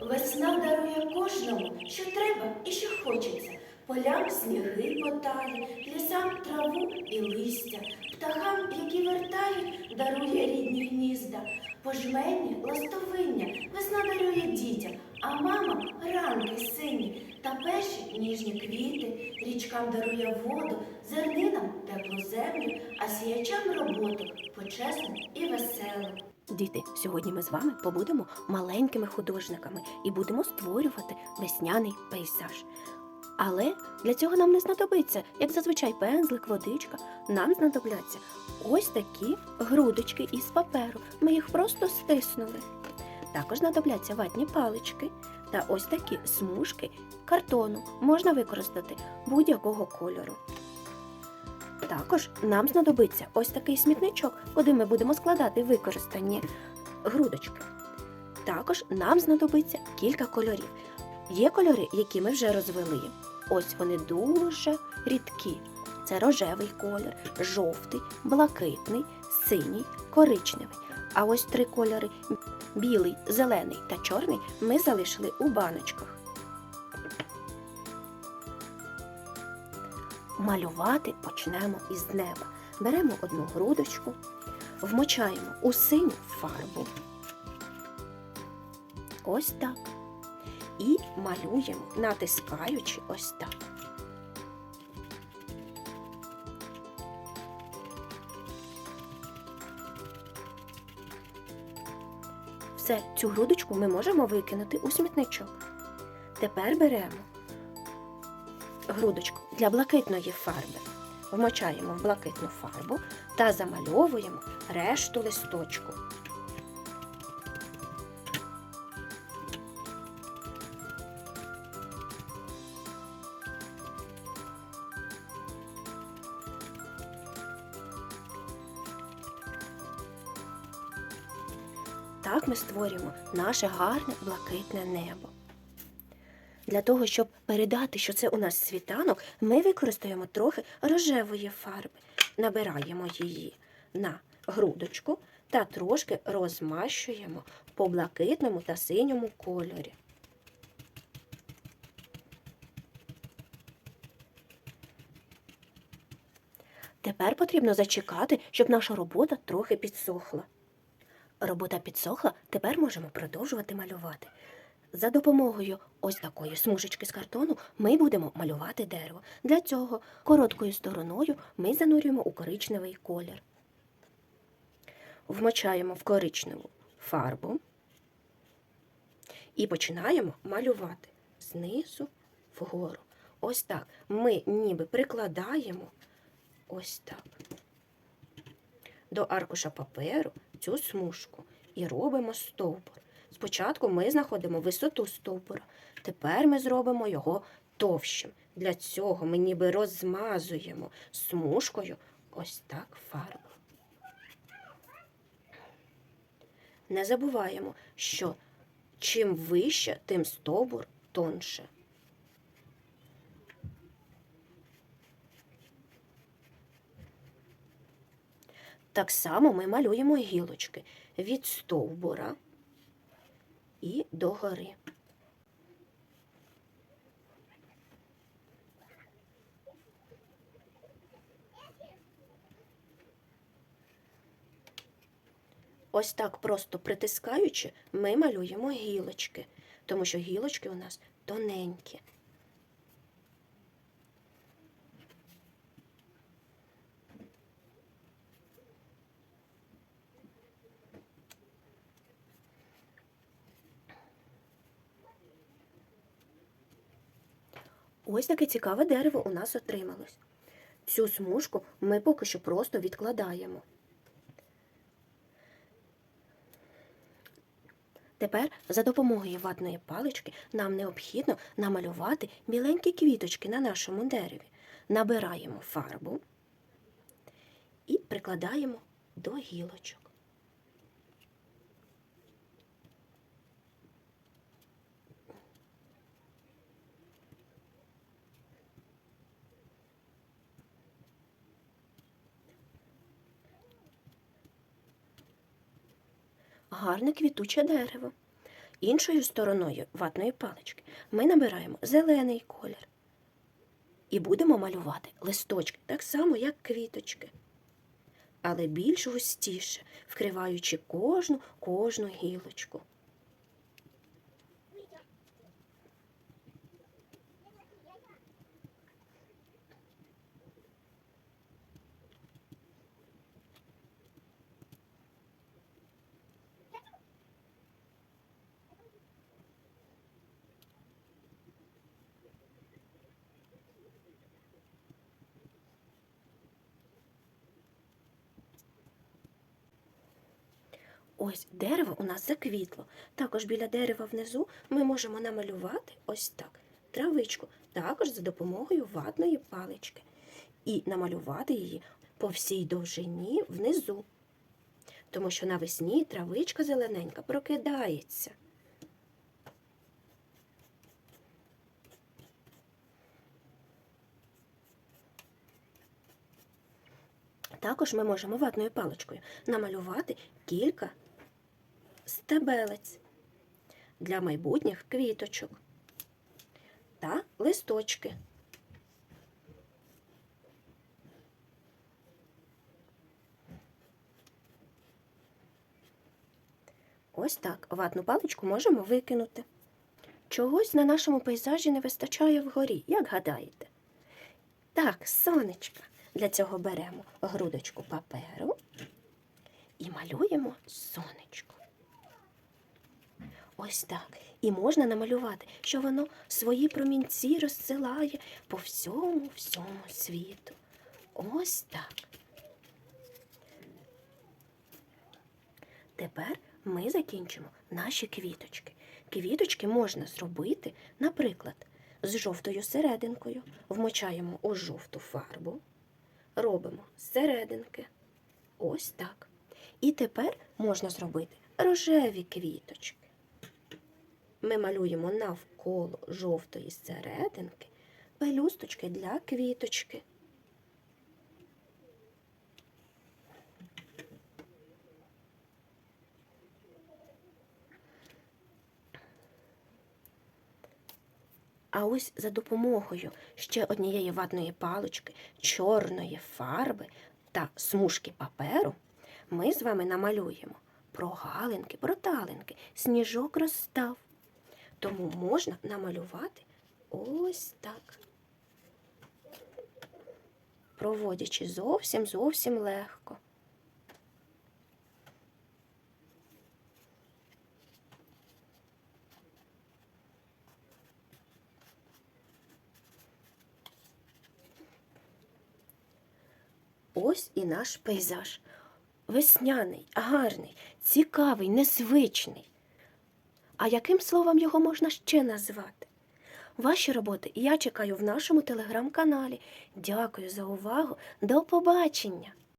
Весна дарує кожному, що треба і що хочеться. Полям сніги потає, лісам траву і листя, птахам, які вертають, дарує рідні гнізда. Пожмені ластовиння весна дарує дітям, а мама ранки сині та перші ніжні квіти, річкам дарує воду, зернинам теплу землю, а сіячам роботу почесну і веселу. Діти, сьогодні ми з вами побудемо маленькими художниками і будемо створювати весняний пейзаж. Але для цього нам не знадобиться, як зазвичай, пензлик, водичка. Нам знадобляться ось такі грудочки із паперу. Ми їх просто стиснули. Також знадобляться ватні палички та ось такі смужки картону. Можна використати будь-якого кольору. Також нам знадобиться ось такий смітничок, куди ми будемо складати використані грудочки. Також нам знадобиться кілька кольорів. Є кольори, які ми вже розвели. Ось вони дуже рідкі. Це рожевий колір, жовтий, блакитний, синій, коричневий. А ось три кольори білий, зелений та чорний ми залишили у баночках. Малювати почнемо із неба. Беремо одну грудочку, вмочаємо у синю фарбу. Ось так. І малюємо, натискаючи ось так. Все, цю грудочку ми можемо викинути у смітничок. Тепер беремо грудочку для блакитної фарби. Вмочаємо в блакитну фарбу та замальовуємо решту листочку. Так ми створюємо наше гарне блакитне небо. Для того, щоб передати, що це у нас світанок, ми використаємо трохи рожевої фарби. Набираємо її на грудочку та трошки розмащуємо по блакитному та синьому кольорі. Тепер потрібно зачекати, щоб наша робота трохи підсохла. Робота підсохла, тепер можемо продовжувати малювати. За допомогою ось такої смужечки з картону ми будемо малювати дерево. Для цього короткою стороною ми занурюємо у коричневий колір. Вмочаємо в коричневу фарбу і починаємо малювати знизу вгору. Ось так. Ми ніби прикладаємо ось так до аркуша паперу цю смужку і робимо стовбур. Спочатку ми знаходимо висоту стовбура, тепер ми зробимо його товщим. Для цього ми ніби розмазуємо смужкою ось так фарбу. Не забуваємо, що чим вище, тим стовбур тонше. Так само ми малюємо гілочки від стовбура і догори. Ось так просто притискаючи, ми малюємо гілочки, тому що гілочки у нас тоненькі. Ось таке цікаве дерево у нас отрималось. Цю смужку ми поки що просто відкладаємо. Тепер за допомогою ватної палички нам необхідно намалювати біленькі квіточки на нашому дереві. Набираємо фарбу і прикладаємо до гілочок. Гарне квітуче дерево. Іншою стороною ватної палички ми набираємо зелений колір і будемо малювати листочки, так само, як квіточки, але більш густіше, вкриваючи кожну кожну гілочку. Ось дерево у нас заквітло. Також біля дерева внизу ми можемо намалювати ось так травичку, також за допомогою ватної палички, і намалювати її по всій довжині внизу. Тому що навесні травичка зелененька прокидається. Також ми можемо ватною паличкою намалювати кілька стебелець для майбутніх квіточок та листочки. Ось так ватну паличку можемо викинути. Чогось на нашому пейзажі не вистачає вгорі, як гадаєте? Так, сонечка. Для цього беремо грудочку паперу і малюємо сонечко. Ось так. І можна намалювати, що воно свої промінці розсилає по всьому всьому світу. Ось так. Тепер ми закінчимо наші квіточки. Квіточки можна зробити, наприклад, з жовтою серединкою. Вмочаємо у жовту фарбу, робимо серединки. Ось так. І тепер можна зробити рожеві квіточки. Ми малюємо навколо жовтої серединки пелюсточки для квіточки. А ось за допомогою ще однієї ватної палички, чорної фарби та смужки паперу ми з вами намалюємо прогалинки, проталинки, сніжок розстав. Тому можна намалювати ось так, проводячи зовсім зовсім легко. Ось і наш пейзаж. Весняний, гарний, цікавий, незвичний. А яким словом його можна ще назвати? Ваші роботи я чекаю в нашому телеграм-каналі. Дякую за увагу. До побачення!